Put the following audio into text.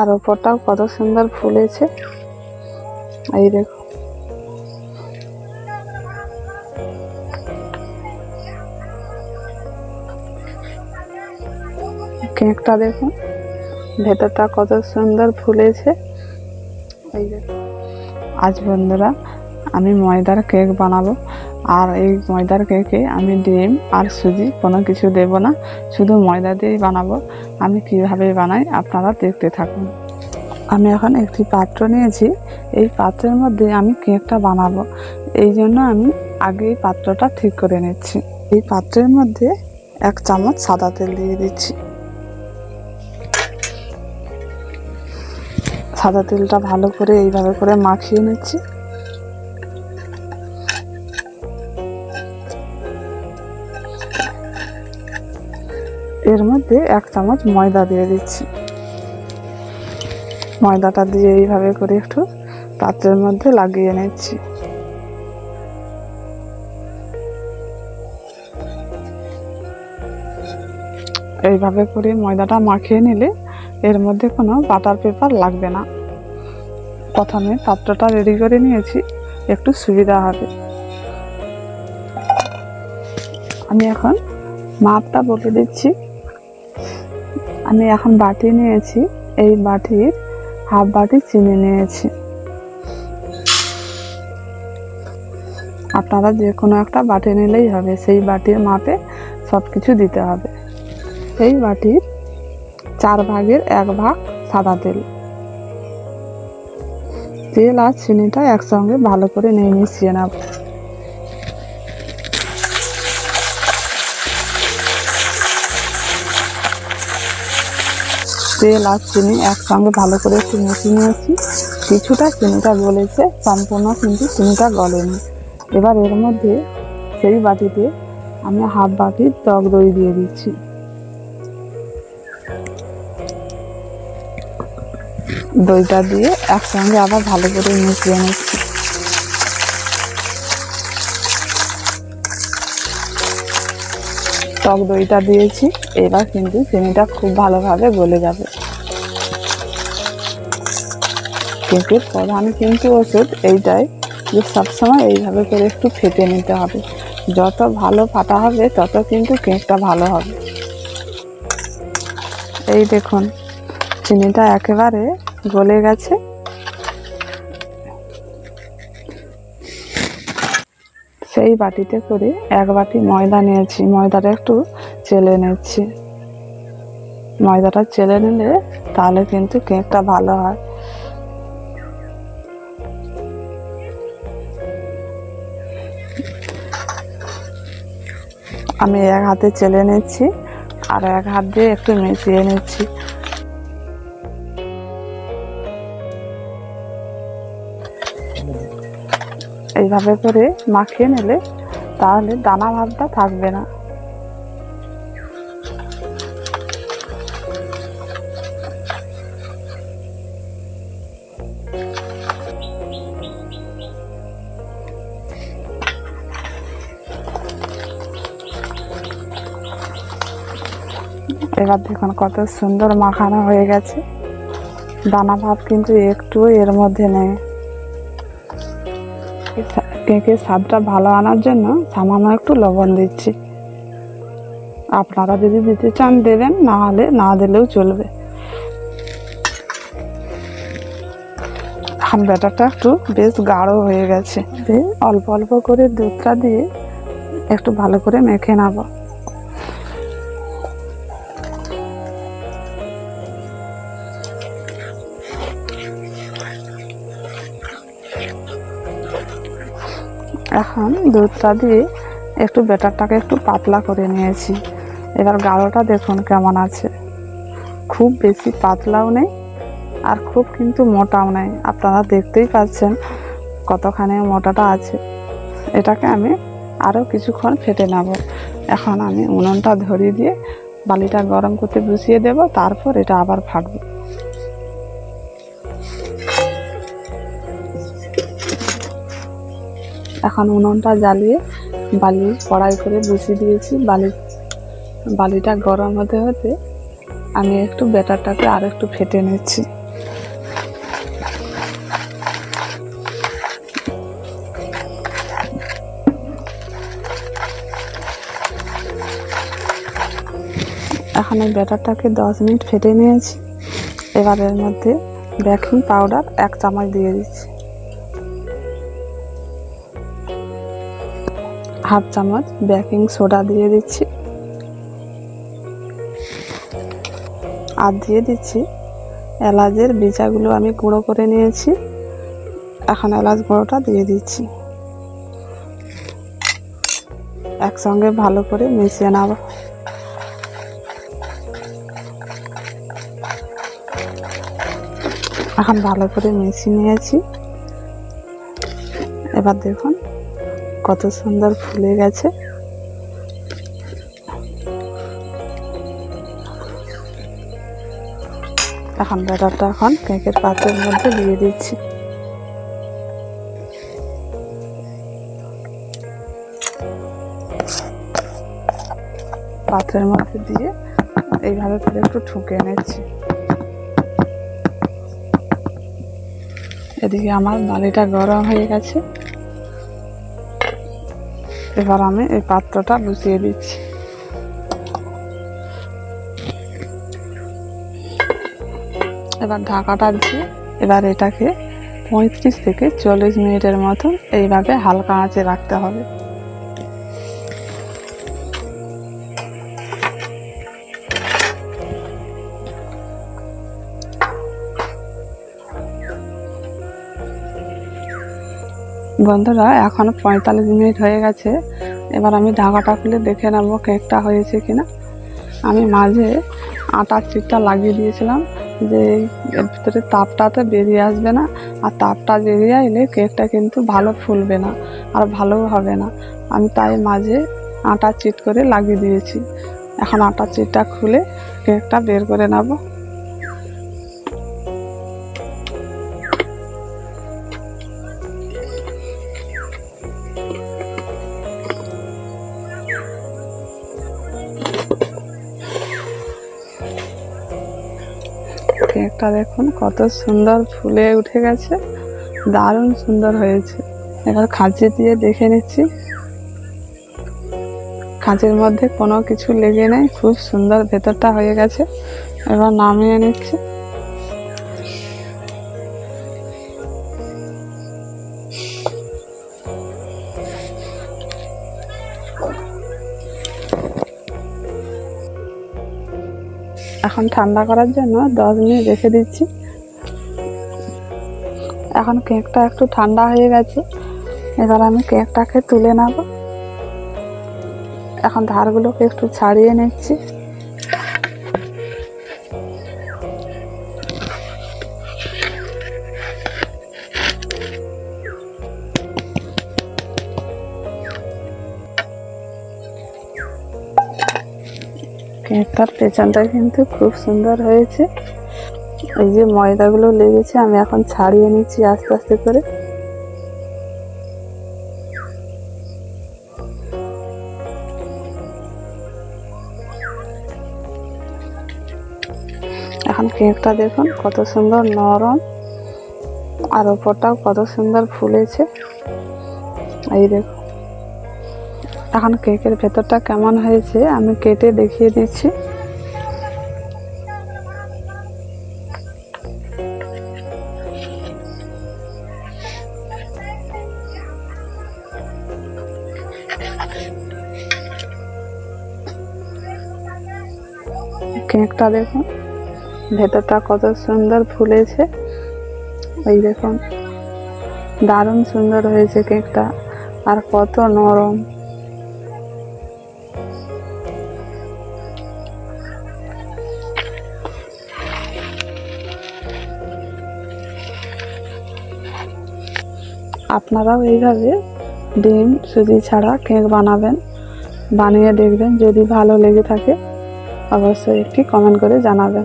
আর ওপরটাও কত সুন্দর ফুলেছে। এই দেখো। কেকটা দেখুন ভেতরটা কত সুন্দর ফুলেছে। এই দেখো। আজ বন্ধুরা, আমি ময়দার কেক বানাবো। আর এই ময়দার কেকে আমি ডিম আর সুজি, কোনো কিছু দেব না। শুধু ময়দা দিয়েই বানাবো। আমি কীভাবে বানাই, আপনারা দেখতে থাকুন। আমি এখন একটি পাত্র নিয়েছি। এই পাত্রের মধ্যে আমি কেকটা বানাবো। এই জন্য আমি আগে এই পাত্রটা ঠিক করে নিচ্ছি। এই পাত্রের মধ্যে এক চামচ সাদা তেল দিয়ে দিচ্ছি। সাদা তেলটা ভালো করে এইভাবে করে মাখিয়ে নিচ্ছি। এর মধ্যে এক চামচ ময়দা দিয়ে দিচ্ছি। ময়দাটা দিয়ে এইভাবে করে একটু পাত্রের মধ্যে লাগিয়ে নিচ্ছি। এইভাবে করে ময়দাটা মাখিয়ে নিলে এর মধ্যে কোনো বাটার পেপার লাগবে না। প্রথমে পাত্রটা রেডি করে নিয়েছি, একটু সুবিধা হবে। আমি এখন মাপটা বলে দিচ্ছি। আমি এখন বাটি নিয়েছি, এই বাটির হাফ বাটি চিনি নিয়েছি। আপনারা যে কোনো একটা বাটি নিলেই হবে, সেই বাটির মাপে সব কিছু দিতে হবে। এই বাটির চার ভাগের এক ভাগ সাদা তেল। তেল আর চিনিটা একসঙ্গে ভালো করে নিয়ে মিশিয়ে নেব। তেল আর চিনি একসঙ্গে ভালো করে একটু মিশিয়ে নিয়েছি। কিছুটা চিনিটা গলেছে, সম্পূর্ণ কিন্তু চিনিটা গলেনি। এবার এর মধ্যে সেই বাটিতে আমি হাফ বাটি টক দই দিয়ে দিচ্ছি। দইটা দিয়ে একসঙ্গে আবার ভালো করে মিশিয়ে নিচ্ছি। টক দইটা দিয়েছি। এবার কিন্তু চিনিটা খুব ভালোভাবে গলে যাবে। কেকের প্রধান কিন্তু ওষুধ এইটাই যে সবসময় এইভাবে করে একটু ফেটে নিতে হবে। যত ভালো ফাটা হবে, তত কিন্তু কেকটা ভালো হবে। এই দেখুন, চিনিটা একেবারে গলে গেছে। সেই বাটিতে করে এক বাটি ময়দা নিয়েছি। ময়দাটা একটু চেলে নিচ্ছি। ময়দাটা চেলে নিলে তাহলে কিন্তু কেকটা ভালো হয়। আমি এক হাতে চেলে নিচ্ছি আর এক হাত দিয়ে একটু মিশিয়ে নিচ্ছি। এইভাবে করে মাখিয়ে নিলে তাহলে দানা ভাবটা থাকবে না। এবার দেখুন কত সুন্দর মাখানো হয়ে গেছে। দানা ভাব কিন্তু একটু এর মধ্যে নেই। কেকের স্বাদটা ভালো আনার জন্য সামান্য একটু লবণ দিচ্ছি। আপনারা যদি দিতে চান দেবেন না হলে না দিলেও চলবে। এখন ব্যাটারটা একটু বেশ গাঢ় হয়ে গেছে। অল্প অল্প করে দুধটা দিয়ে একটু ভালো করে মেখে নেব। এখন দুধটা দিয়ে একটু ব্যাটারটাকে একটু পাতলা করে নিয়েছি। এবার গাঢ়টা দেখুন কেমন আছে। খুব বেশি পাতলাও নেই আর খুব কিন্তু মোটাও নেই। আপনারা দেখতেই পাচ্ছেন কতখানি মোটাটা আছে। এটাকে আমি আরও কিছুক্ষণ ফেটে নেব। এখন আমি উনুনটা ধরিয়ে দিয়ে বালিটা গরম করতে বসিয়ে দেব, তারপর এটা আবার ফাটবে। এখন উনুনটা জ্বালিয়ে বালি কড়াই করে বসিয়ে দিয়েছি। বালি, বালিটা গরম হতে হতে আমি একটু ব্যাটারটাকে আর একটু ফেটে নিচ্ছি। এখন এই ব্যাটারটাকে দশ মিনিট ফেটে নিয়েছি। এবারের মধ্যে বেকিং পাউডার এক চামচ দিয়ে দিচ্ছি। হাফ চামচ বেকিং সোডা দিয়ে দিচ্ছি। আর দিয়ে দিচ্ছি এলাচের বীজাগুলো আমি গুঁড়ো করে নিয়েছি। এখন এলাচ গুঁড়োটা দিয়ে দিচ্ছি। একসঙ্গে ভালো করে মিশিয়ে নেব। এখন ভালো করে মিশিয়ে নিয়েছি। এবার দেখুন কত সুন্দর ফুলে গেছে। এখন ব্যাটারটা এখন কেকের পাত্রের মধ্যে দিয়ে দিচ্ছি। পাত্রের মধ্যে দিয়ে এইভাবে করে একটু ঠুকে নিচ্ছি। এদিকে আমার বালিটা গরম হয়ে গেছে। এবার আমি এই পাত্রটা বুঝিয়ে দিচ্ছি। এবার ঢাকাটা দিয়ে এবার এটাকে পঁয়ত্রিশ থেকে চল্লিশ মিনিটের মতন এইভাবে হালকা আঁচে রাখতে হবে। বন্ধুরা, এখন পঁয়তাল্লিশ মিনিট হয়ে গেছে। এবার আমি ঢাকাটা খুলে দেখে নেব কেকটা হয়েছে কিনা। আমি মাঝে আটার চিটটা লাগিয়ে দিয়েছিলাম যে এর ভিতরে তাপটাতে বেরিয়ে আসবে না। আর তাপটা বেরিয়ে এলে কেকটা কিন্তু ভালো ফুলবে না আর ভালোও হবে না। আমি তাই মাঝে আটার চিট করে লাগিয়ে দিয়েছি। এখন আটার চিটটা খুলে কেকটা বের করে নেব। দেখুন, কত সুন্দর ফুলে উঠে গেছে। দারুণ সুন্দর হয়েছে। এবার খাঁচি দিয়ে দেখে নিচ্ছি। খাঁচির মধ্যে কোনো কিছু লেগে নেই, খুব সুন্দর ভেতরটা হয়ে গেছে। এবার নামিয়ে নিচ্ছি। এখন ঠান্ডা করার জন্য দশ মিনিট রেখে দিচ্ছি। এখন কেকটা একটু ঠান্ডা হয়ে গেছে। এবার আমি কেকটাকে তুলে নেব। এখন ধারগুলোকে একটু ছাড়িয়ে নিচ্ছি। কেকটার পেছনটা কিন্তু খুব সুন্দর হয়েছে। এই যে ময়দাগুলো লেগেছে, আমি এখন ছাড়িয়ে নিচ্ছি আস্তে আস্তে করে। এখন কেকটা দেখুন, কত সুন্দর নরম, আর ওপরটাও কত সুন্দর ফুলেছে। এই দেখুন। এখন কেকের ভেতরটা কেমন হয়েছে আমি কেটে দেখিয়ে দিচ্ছি। কেকটা দেখুন, ভেতরটা কত সুন্দর ফুলেছে। এই দেখুন, দারুণ সুন্দর হয়েছে কেকটা, আর কত নরম। আপনারাও এইভাবে ডিম সুজি ছাড়া কেক বানাবেন, বানিয়ে দেখবেন যদি ভালো লেগে থাকে, অবশ্যই একটি কমেন্ট করে জানাবেন।